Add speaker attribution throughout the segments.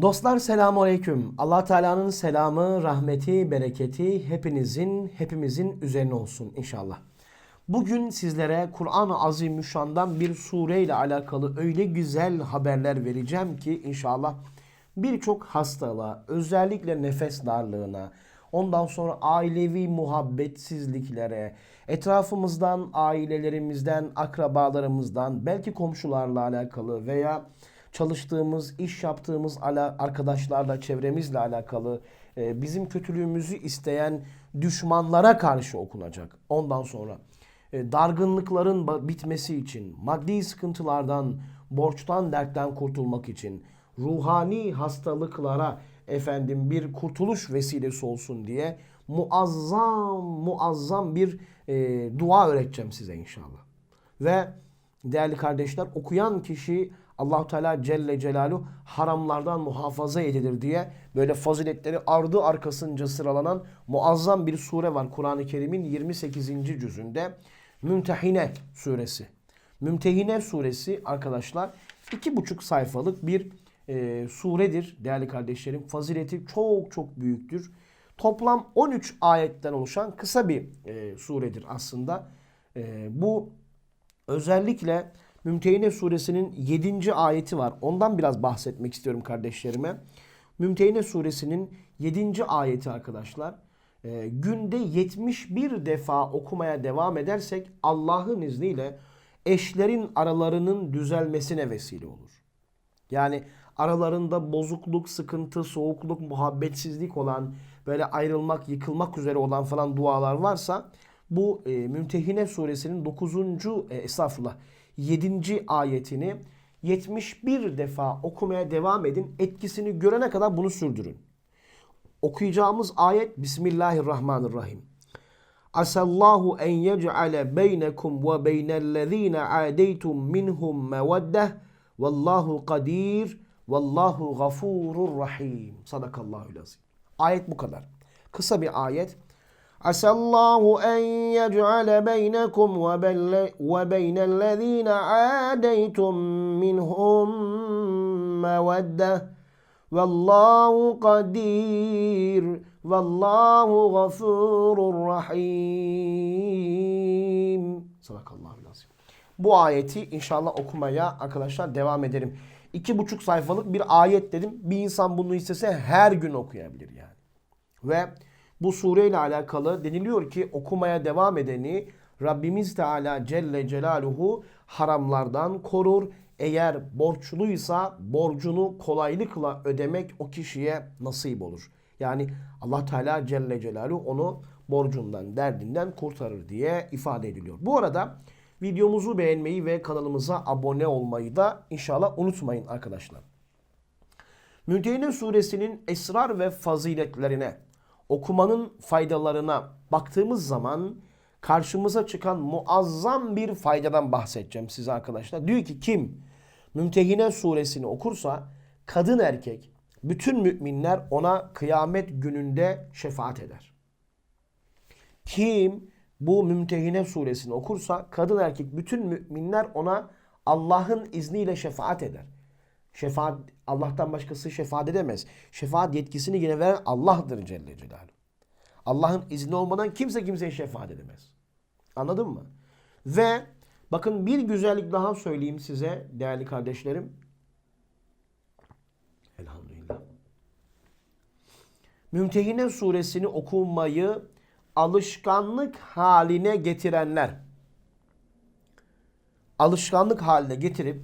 Speaker 1: Dostlar selamun aleyküm. allah Teala'nın selamı, rahmeti, bereketi hepinizin, hepimizin üzerine olsun inşallah. Bugün sizlere Kur'an-ı Azimüşşan'dan bir sure ile alakalı öyle güzel haberler vereceğim ki inşallah birçok hastalığa, özellikle nefes darlığına, ondan sonra ailevi muhabbetsizliklere, etrafımızdan, ailelerimizden, akrabalarımızdan, belki komşularla alakalı veya çalıştığımız, iş yaptığımız ala, arkadaşlarla, çevremizle alakalı e, bizim kötülüğümüzü isteyen düşmanlara karşı okunacak. Ondan sonra e, dargınlıkların bitmesi için, maddi sıkıntılardan, borçtan, dertten kurtulmak için, ruhani hastalıklara efendim bir kurtuluş vesilesi olsun diye muazzam muazzam bir e, dua öğreteceğim size inşallah. Ve değerli kardeşler okuyan kişi Allahu Teala Celle Celaluhu haramlardan muhafaza edilir diye böyle faziletleri ardı arkasınca sıralanan muazzam bir sure var Kur'an-ı Kerim'in 28. cüzünde. Mümtehine suresi. Mümtehine suresi arkadaşlar iki buçuk sayfalık bir e, suredir değerli kardeşlerim. Fazileti çok çok büyüktür. Toplam 13 ayetten oluşan kısa bir e, suredir aslında. E, bu özellikle Mümtehine suresinin 7. ayeti var. Ondan biraz bahsetmek istiyorum kardeşlerime. Mümtehine suresinin 7. ayeti arkadaşlar. e, günde 71 defa okumaya devam edersek Allah'ın izniyle eşlerin aralarının düzelmesine vesile olur. Yani aralarında bozukluk, sıkıntı, soğukluk, muhabbetsizlik olan, böyle ayrılmak, yıkılmak üzere olan falan dualar varsa bu e, Mümtehine suresinin 9. E, estağfurullah 7. ayetini 71 defa okumaya devam edin. Etkisini görene kadar bunu sürdürün. Okuyacağımız ayet Bismillahirrahmanirrahim. Asallahu en yec'ale beynekum ve beynellezine adeytum minhum meveddeh vallahu kadir vallahu gafurur rahim. Sadakallahu lazim. Ayet bu kadar. Kısa bir ayet. En yec'ale beynekum ve belle- ve beynellezine adeytum minhum meveddeh Vallahu kadir. Vallahu gafurur rahim. Sadakallahu lazim. Bu ayeti inşallah okumaya arkadaşlar devam ederim. İki buçuk sayfalık bir ayet dedim. Bir insan bunu istese her gün okuyabilir yani. Ve bu sureyle alakalı deniliyor ki okumaya devam edeni Rabbimiz Teala Celle Celaluhu haramlardan korur. Eğer borçluysa borcunu kolaylıkla ödemek o kişiye nasip olur. Yani Allah Teala Celle Celaluhu onu borcundan, derdinden kurtarır diye ifade ediliyor. Bu arada videomuzu beğenmeyi ve kanalımıza abone olmayı da inşallah unutmayın arkadaşlar. Mümtehine suresinin esrar ve faziletlerine, okumanın faydalarına baktığımız zaman karşımıza çıkan muazzam bir faydadan bahsedeceğim size arkadaşlar. Diyor ki kim Mümtehine suresini okursa kadın erkek bütün müminler ona kıyamet gününde şefaat eder. Kim bu Mümtehine suresini okursa kadın erkek bütün müminler ona Allah'ın izniyle şefaat eder. Şefaat Allah'tan başkası şefaat edemez. Şefaat yetkisini yine veren Allah'tır Celle Celaluhu. Allah'ın izni olmadan kimse kimseye şefaat edemez. Anladın mı? Ve bakın bir güzellik daha söyleyeyim size değerli kardeşlerim. Elhamdülillah. Mümtehine suresini okumayı alışkanlık haline getirenler alışkanlık haline getirip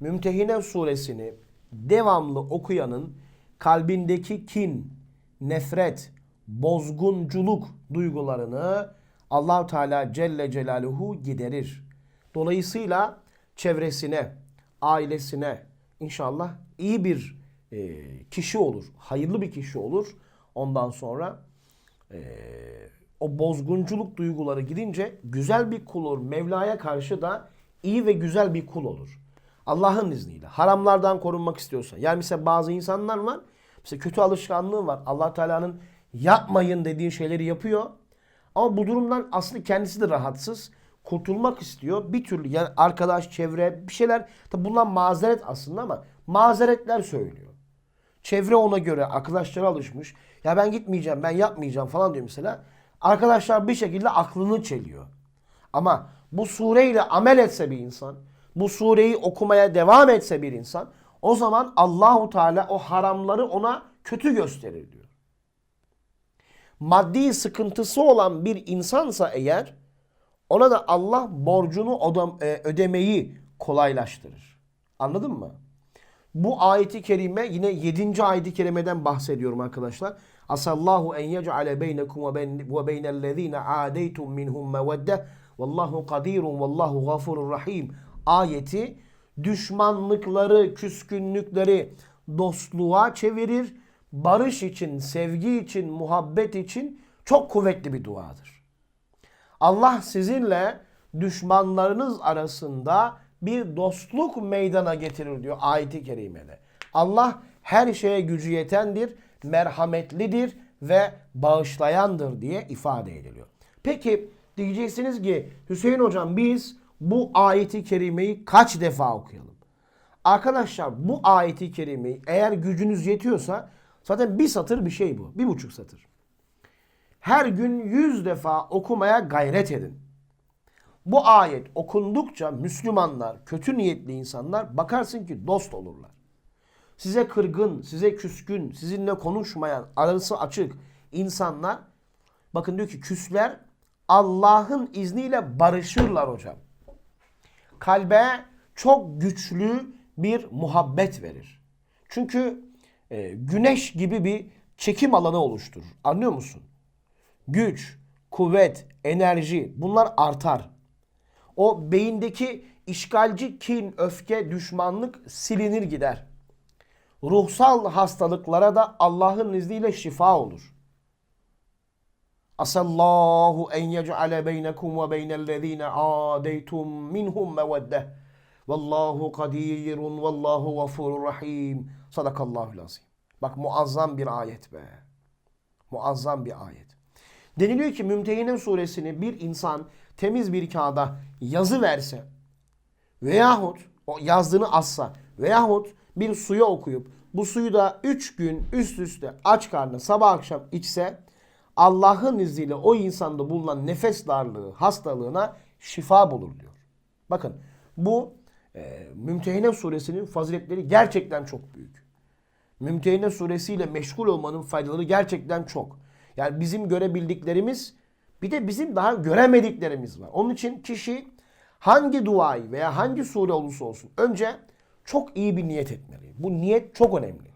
Speaker 1: Mümtehine suresini devamlı okuyanın kalbindeki kin, nefret, bozgunculuk duygularını allah Teala Celle Celaluhu giderir. Dolayısıyla çevresine, ailesine inşallah iyi bir e, kişi olur. Hayırlı bir kişi olur. Ondan sonra e, o bozgunculuk duyguları gidince güzel bir kul olur. Mevla'ya karşı da iyi ve güzel bir kul olur. Allah'ın izniyle. Haramlardan korunmak istiyorsa. Yani mesela bazı insanlar var. Mesela kötü alışkanlığı var. Allah Teala'nın yapmayın dediği şeyleri yapıyor. Ama bu durumdan aslında kendisi de rahatsız. Kurtulmak istiyor. Bir türlü yani arkadaş, çevre bir şeyler. Tabi bunlar mazeret aslında ama mazeretler söylüyor. Çevre ona göre arkadaşlara alışmış. Ya ben gitmeyeceğim, ben yapmayacağım falan diyor mesela. Arkadaşlar bir şekilde aklını çeliyor. Ama bu sureyle amel etse bir insan, bu sureyi okumaya devam etse bir insan, o zaman Allahu Teala o haramları ona kötü gösterir diyor. Maddi sıkıntısı olan bir insansa eğer, ona da Allah borcunu e, ödemeyi kolaylaştırır. Anladın mı? Bu ayeti kerime yine 7. ayeti kerimeden bahsediyorum arkadaşlar. Asallahu en yec'ale beynekum ve beyn- ve beynellezine adeytum minhum mevedde vallahu kadirun vallahu gafurur rahim ayeti düşmanlıkları, küskünlükleri dostluğa çevirir. Barış için, sevgi için, muhabbet için çok kuvvetli bir duadır. Allah sizinle düşmanlarınız arasında bir dostluk meydana getirir diyor ayeti kerimede. Allah her şeye gücü yetendir, merhametlidir ve bağışlayandır diye ifade ediliyor. Peki diyeceksiniz ki Hüseyin hocam biz bu ayeti kerimeyi kaç defa okuyalım? Arkadaşlar bu ayeti kerimeyi eğer gücünüz yetiyorsa zaten bir satır bir şey bu. Bir buçuk satır. Her gün yüz defa okumaya gayret edin. Bu ayet okundukça Müslümanlar, kötü niyetli insanlar bakarsın ki dost olurlar. Size kırgın, size küskün, sizinle konuşmayan, arası açık insanlar bakın diyor ki küsler Allah'ın izniyle barışırlar hocam. Kalbe çok güçlü bir muhabbet verir. Çünkü e, güneş gibi bir çekim alanı oluşturur. Anlıyor musun? Güç, kuvvet, enerji bunlar artar. O beyindeki işgalci kin, öfke, düşmanlık silinir gider. Ruhsal hastalıklara da Allah'ın izniyle şifa olur. Asallahu en yec'ale beynekum ve beynellezine adeytum minhum mevedde. Vallahu kadirun vallahu gafurur rahim. Sadakallahul azim. Bak muazzam bir ayet be. Muazzam bir ayet. Deniliyor ki Mümtehine suresini bir insan temiz bir kağıda yazı verse veyahut o yazdığını assa veyahut bir suya okuyup bu suyu da 3 gün üst üste aç karnına sabah akşam içse Allah'ın izniyle o insanda bulunan nefes darlığı, hastalığına şifa bulur diyor. Bakın bu e, Mümtehine suresinin faziletleri gerçekten çok büyük. Mümtehine suresiyle meşgul olmanın faydaları gerçekten çok. Yani bizim görebildiklerimiz bir de bizim daha göremediklerimiz var. Onun için kişi hangi duayı veya hangi sure olursa olsun önce çok iyi bir niyet etmeli. Bu niyet çok önemli.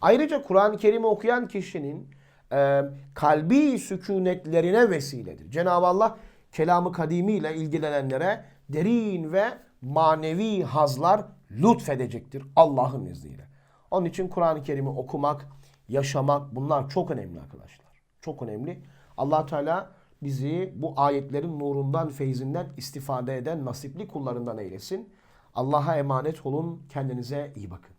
Speaker 1: Ayrıca Kur'an-ı Kerim'i okuyan kişinin e, kalbi sükunetlerine vesiledir. Cenab-ı Allah kelamı kadimiyle ilgilenenlere derin ve manevi hazlar lütfedecektir Allah'ın izniyle. Onun için Kur'an-ı Kerim'i okumak, yaşamak bunlar çok önemli arkadaşlar. Çok önemli. allah Teala bizi bu ayetlerin nurundan, feyzinden istifade eden nasipli kullarından eylesin. Allah'a emanet olun. Kendinize iyi bakın.